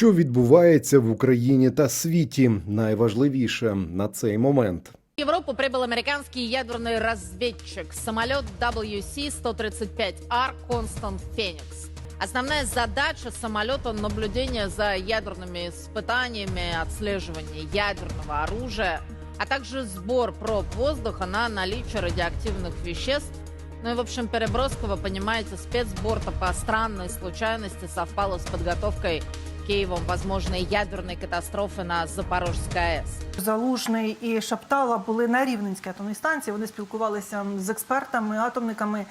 Що відбувається в Україні та світі, найважливіше на цей момент. В Европу прибыл американский ядерный разведчик самолет WC-135R «Констант Феникс». Основная задача самолета – наблюдение за ядерными испытаниями, отслеживание ядерного оружия, а также сбор проб воздуха на наличие радиоактивных веществ. Ну и, в общем, переброска, вы понимаете, спецборта по странной случайности совпала с подготовкой Киевом возможной ядерной катастрофы на Запорожской АЭС. Залужний і Шаптала були на Рівненській атомній станції. Вони спілкувалися з експертами, атомниками.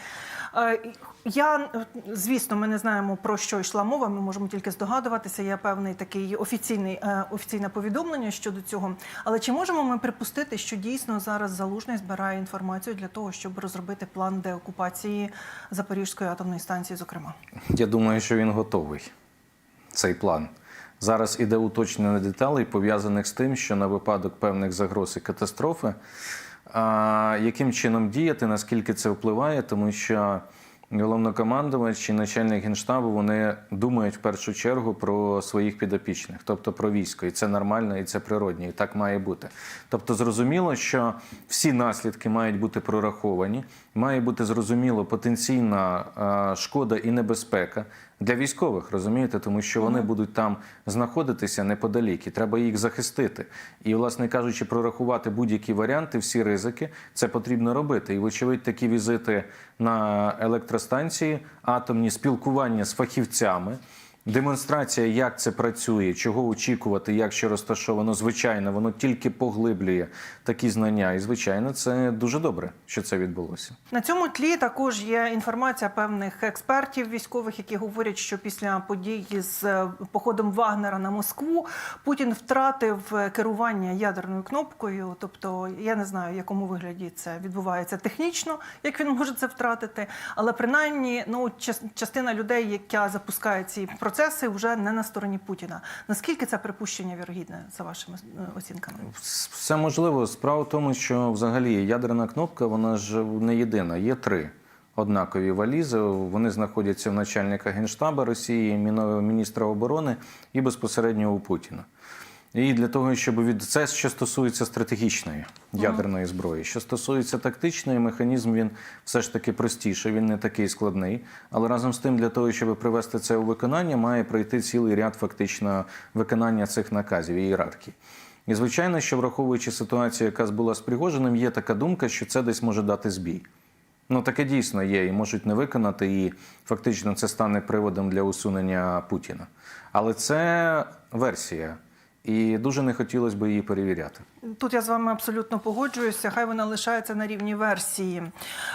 Е, Я звісно, ми не знаємо про що йшла мова. Ми можемо тільки здогадуватися. Є певний такий офіційний е, офіційне повідомлення щодо цього. Але чи можемо ми припустити, що дійсно зараз залужний збирає інформацію для того, щоб розробити план деокупації Запорізької атомної станції, зокрема? Я думаю, що він готовий. Цей план. Зараз іде уточнення деталей, пов'язаних з тим, що на випадок певних загроз і катастрофи, яким чином діяти, наскільки це впливає, тому що головнокомандувач і начальник генштабу вони думають в першу чергу про своїх підопічних, тобто про військо, і це нормально, і це природньо, і так має бути. Тобто, зрозуміло, що всі наслідки мають бути прораховані, має бути зрозуміло потенційна шкода і небезпека для військових, розумієте, тому що вони будуть там знаходитися неподалік, і треба їх захистити. І, власне кажучи, прорахувати будь-які варіанти, всі ризики, це потрібно робити. І, вочевидь, такі візити на електростанції, атомні спілкування з фахівцями. Демонстрація, як це працює, чого очікувати, як що розташовано, звичайно, воно тільки поглиблює такі знання. І, звичайно, це дуже добре, що це відбулося. На цьому тлі також є інформація певних експертів військових, які говорять, що після подій з е, походом Вагнера на Москву Путін втратив е, керування ядерною кнопкою. Тобто, я не знаю, в якому вигляді це відбувається технічно, як він може це втратити, але принаймні ну час- частина людей, яка запускає ці процеси, вже не на стороні Путіна. Наскільки це припущення вірогідне за вашими е, оцінками? Все можливо. Справа в тому, що взагалі ядерна кнопка, вона ж не єдина. Є три однакові валізи. Вони знаходяться в начальника генштаба Росії, міністра оборони і безпосередньо у Путіна. І для того, щоб від це, що стосується стратегічної ядерної зброї, що стосується тактичної, механізм він все ж таки простіший, він не такий складний. Але разом з тим, для того, щоб привести це у виконання, має пройти цілий ряд фактично виконання цих наказів і ієрархії. І звичайно, що враховуючи ситуацію, яка була з Пригожиним, є така думка, що це десь може дати збій. Ну таке дійсно є, і можуть не виконати, і фактично це стане приводом для усунення Путіна. Але це версія, і дуже не хотілося б її перевіряти. Тут я з вами абсолютно погоджуюся. Хай вона лишається на рівні версії.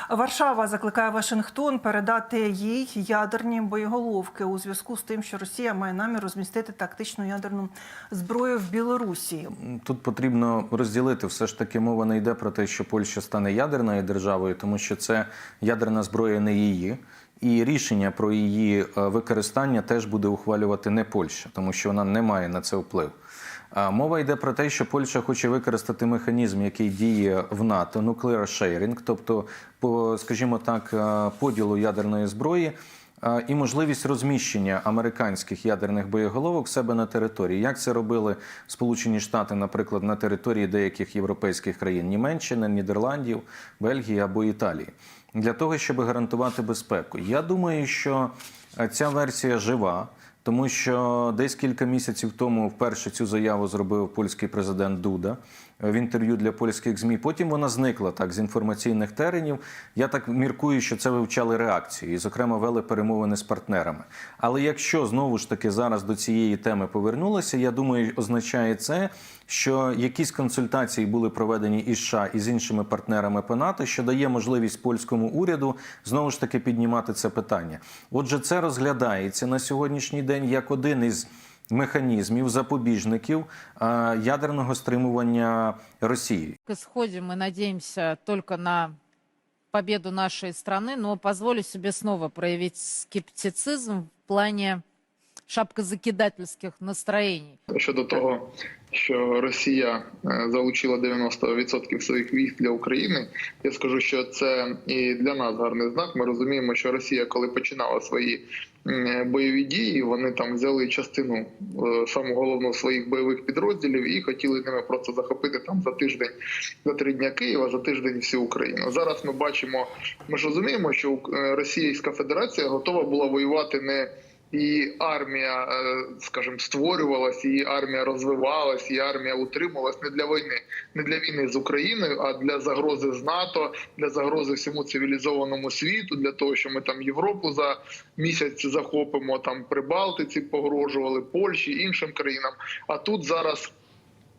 Варшава закликає Вашингтон передати їй ядерні боєголовки у зв'язку з тим, що Росія має намір розмістити тактичну ядерну зброю в Білорусі. Тут потрібно розділити. Все ж таки мова не йде про те, що Польща стане ядерною державою, тому що це ядерна зброя не її. І рішення про її е, використання теж буде ухвалювати не Польща, тому що вона не має на це вплив. Мова йде про те, що Польща хоче використати механізм, який діє в НАТО, nuclear sharing, тобто, по, скажімо так, е, поділу ядерної зброї. е, І можливість розміщення американських ядерних боєголовок себе на території. Як це робили Сполучені Штати, наприклад, на території деяких європейських країн Німеччини, Нідерландів, Бельгії або Італії, для того, щоб гарантувати безпеку. Я думаю, що е, ця версія жива. Тому що десь кілька місяців тому вперше цю заяву зробив польський президент Дуда е, в інтерв'ю для польських змі. Потім вона зникла так з інформаційних теренів. Я так міркую, що це вивчали реакції, і, зокрема, вели перемовини з партнерами. Але якщо знову ж таки зараз до цієї теми повернулися, я думаю, означає це, що якісь консультації були проведені із США і з іншими партнерами по НАТО, що дає можливість польському уряду знову ж таки піднімати це питання. Отже, це розглядається на сьогоднішній день як один із механізмів запобіжників ядерного стримування Росії. к исходе мы надеемся только на победу нашей страны, но позволю себе снова проявить скептицизм в плане шапкозакидательских настроений. щодо того, що Росія е, залучила 90% своїх військ для України. Я скажу, що це і для нас гарний знак. Ми розуміємо, що Росія, коли починала свої бойові дії. Вони там взяли частину самого саму головну своїх бойових підрозділів і хотіли ними просто захопити там за тиждень, за три дня Києва, за тиждень всю Україну. Зараз ми бачимо, ми ж розуміємо, що е, Російська Федерація готова була воювати не і армія, е, скажімо, створювалась, і армія розвивалась, і армія утримувалась не для війни, не для війни з Україною, а для загрози з НАТО, для загрози всьому цивілізованому світу, для того, що ми там Європу за місяць захопимо, там Прибалтиці погрожували, Польщі, іншим країнам. А тут зараз.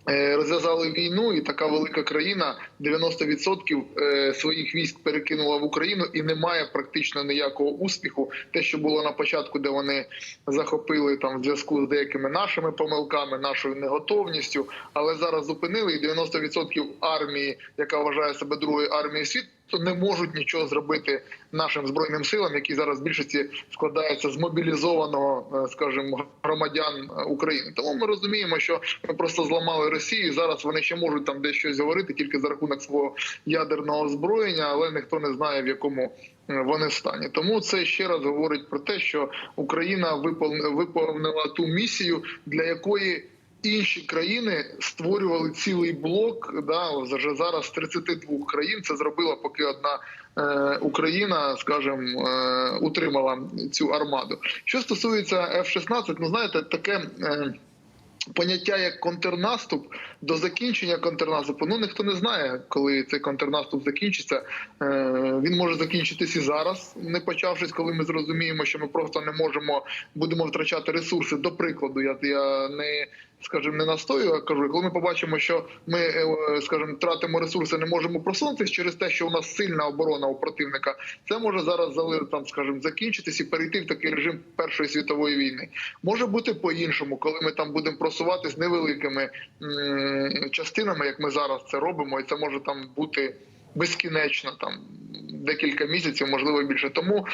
Е, Розв'язали війну, і така велика країна 90% е, своїх військ перекинула в Україну, і немає практично ніякого успіху. Те, що було на початку, де вони захопили там в зв'язку з деякими нашими помилками, нашою неготовністю, але зараз зупинили і 90% армії, яка вважає себе другою армією світу, не можуть нічого зробити нашим збройним силам, які зараз в більшості складаються з мобілізованого, е, скажімо, громадян е, України. Тому ми розуміємо, що ми просто зламали Росію. Зараз вони ще можуть там десь щось говорити тільки за рахунок свого ядерного озброєння, але ніхто не знає в якому. е, Вони стані, тому це ще раз говорить про те, що Україна виповнила ту місію, для якої інші країни створювали цілий блок. Да, вже зараз з 32 країн це зробила, поки одна е, Україна, скажімо, е, утримала цю армаду. Що стосується F-16, ну знаєте, таке. Е, Поняття як контрнаступ до закінчення контрнаступу. Ну ніхто не знає, коли цей контрнаступ закінчиться. Він може закінчитись і зараз, не почавшись, коли ми зрозуміємо, що ми просто не можемо будемо втрачати ресурси. До прикладу, я, я не скажімо, не настою, а кажу, коли ми побачимо, що ми, е, скажімо, тратимо ресурси, не можемо просунутися через те, що у нас сильна оборона у противника, це може зараз там, скажімо, закінчитись і перейти в такий режим Першої світової війни. Може бути по-іншому, коли ми там будемо просуватись невеликими частинами, як ми зараз це робимо, і це може там бути безкінечно там декілька місяців, можливо більше. Тому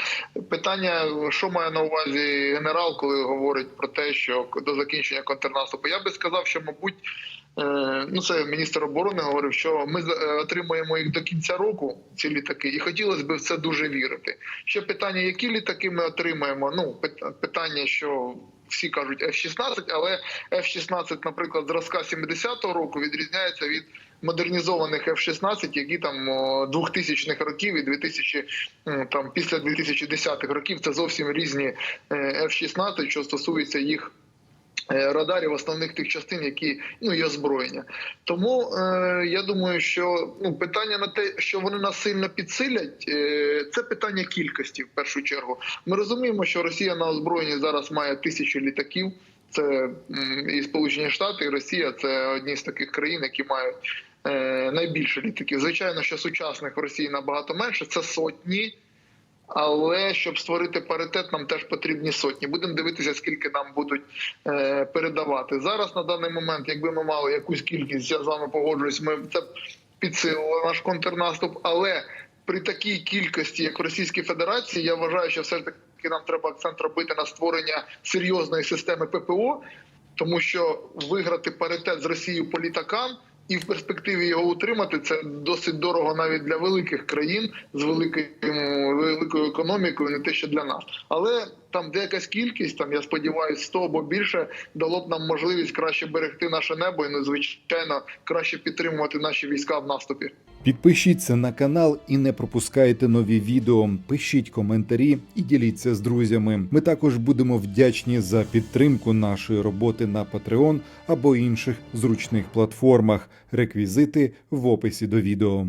питання, що має на увазі генерал, коли говорить про те, що до закінчення контрнаступу, я би сказав, що мабуть. е, Ну, це міністр оборони говорив, що ми е, отримуємо їх до кінця року, ці літаки, і хотілося б в це дуже вірити. Ще питання, які літаки ми отримаємо? Ну, пит- питання, що всі кажуть F-16, але F-16, наприклад, зразка 70-го року відрізняється від модернізованих F-16, які там о, 2000-х років і 2000, м, там після 2010-х років. Це зовсім різні е, F-16, що стосується їх. е, Радарів основних тих частин, які ну і озброєння, тому е, я думаю, що ну питання на те, що вони нас сильно підсилять, е, це питання кількості в першу чергу. Ми розуміємо, що Росія на озброєнні зараз має тисячі літаків. Це і Сполучені Штати, і Росія це одні з таких країн, які мають найбільше літаків. Звичайно, що сучасних в Росії набагато менше, це сотні. Але щоб створити паритет, нам теж потрібні сотні. Будемо дивитися, скільки нам будуть е, передавати зараз. На даний момент, якби ми мали якусь кількість, я з вами погоджуюсь, ми це б підсилило наш контрнаступ. Але при такій кількості, як в Російській Федерації, я вважаю, що все ж таки нам треба акцент робити на створення серйозної системи ППО, тому що виграти паритет з Росією по літакам. І в перспективі його утримати це досить дорого навіть для великих країн з великою великою економікою, не те, що для нас. Але там де якась кількість, там я сподіваюся, 100 або більше дало б нам можливість краще берегти наше небо і ну, звичайно краще підтримувати наші війська в наступі. Підпишіться на канал і не пропускайте нові відео. Пишіть коментарі і діліться з друзями. Ми також будемо вдячні за підтримку нашої роботи на Patreon або інших зручних платформах. Реквізити в описі до відео.